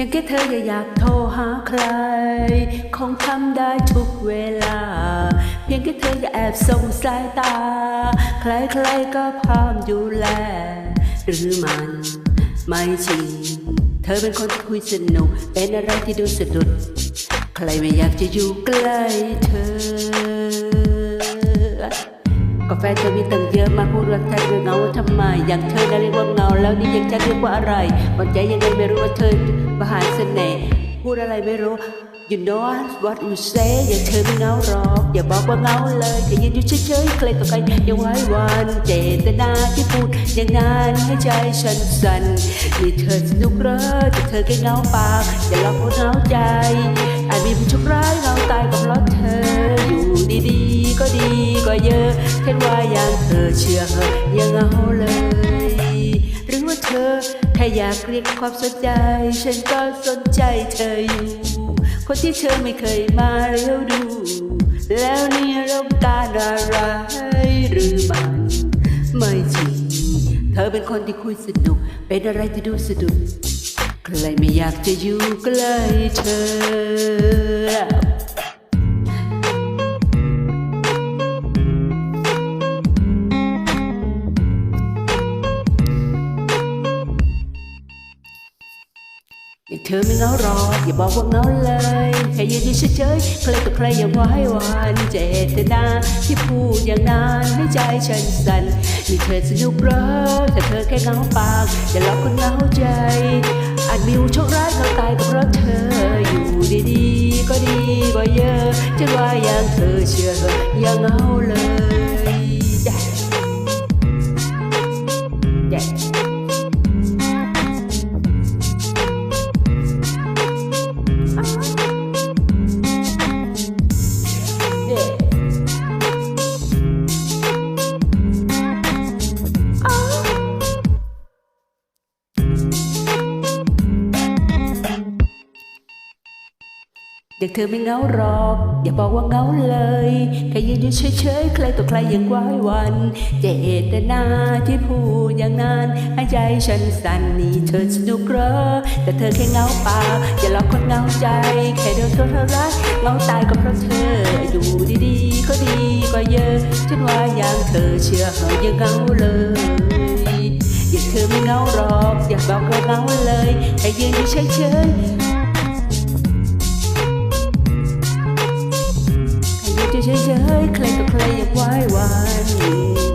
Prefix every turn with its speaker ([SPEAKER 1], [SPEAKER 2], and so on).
[SPEAKER 1] เธออย่าอยากโทรหาใคร คงทำได้ทุกเวลา เพียงแค่เธออย่าแอบส่งสายตา ใครๆก็พร้อมดูแล หรือมันไม่จริง เธอเป็นคนที่คุยสนุก เป็นอะไรที่ดูสะดุด ใครไม่อยากจะอยู่ใกล้เธอ ก็แฟเธอมีตั้งเยอะมาพูดว่าเธอเงาทำไม อย่างเธอน่ะเรียกว่าเงา แล้วนี่ยังจะเรียกว่าอะไรมันใจยังไงไม่รู้ว่าเธอประหารเสน่ห์พูดอะไรไม่รู้ You know what you say อย่างเธอไม่เงาหรอก อย่าบอกว่าเงาเลยแค่ยืนอยู่เฉยๆใครต่อใครยังไว้วันเจตนาที่พูดอย่างนั้นให้ใจฉันสั่นนี่เธอสนุกเหรอแต่เธอแค่เงาปากอย่าหลอกว่าเงาใจอาจมีผู้ชคร้ายเงาตายก็ ก็เยอะเช่นว่าอย่างเธอเชื่อเหอะอยังเหงาเลย หรือว่าเธอแค่อยากเรียกความสนใจ ฉันก็สนใจเธออยู่ คนที่เธอไม่เคยมาเลี้ยวดู แล้วนี่เราการอะไรหรือมันไม่จริง เธอเป็นคนที่คุยสนุก เป็นอะไรที่ดูสะดุดใครไม่อยากจะอยู่ใกล้เธอ อย่าเธอไม่เงารอ อย่าบอกว่าเงาเลยแค่ยืนอยู่เฉยใครต่อใครอย่าว่าให้หวานเจตนาที่พูดอย่างนั้นให้ใจฉันสั่นนี่เธอสนุกเหรอแต่เธอแค่เงาปากอย่าหลอกคนเงาใจอาจมีโชคร้ายเขาตายก็เพราะเธออยู่ดีๆก็ดีก็เยอะจะว่าอย่างเธอเชื่อเหอะอย่าเงาเลย Yeah. Yeah. เด็กเธอไม่เงาหรอก อย่าบอกว่าเงาเลยแค่ยืนอยู่เฉยๆใครต่อใครยังไหว้วัน เจตนาที่พูดอย่างนั้นให้ใจฉันสั่นนี่เธอสนุกเหรอแต่เธอแค่เงาเปล่าอย่าหลอกคนเงาใจ แค่เดินตัวเธอรักเงาตายก็เพราะเธออยู่ดีๆก็ดีกว่าเยอะฉันว่าอย่างเธอเชื่อเหอยังเงาเลยอย่าเธอไม่เงาหรอก อย่าบอกว่าเงาเลยแค่ยืนอยู่เฉยๆ เคลก็บใครอยากวาวาย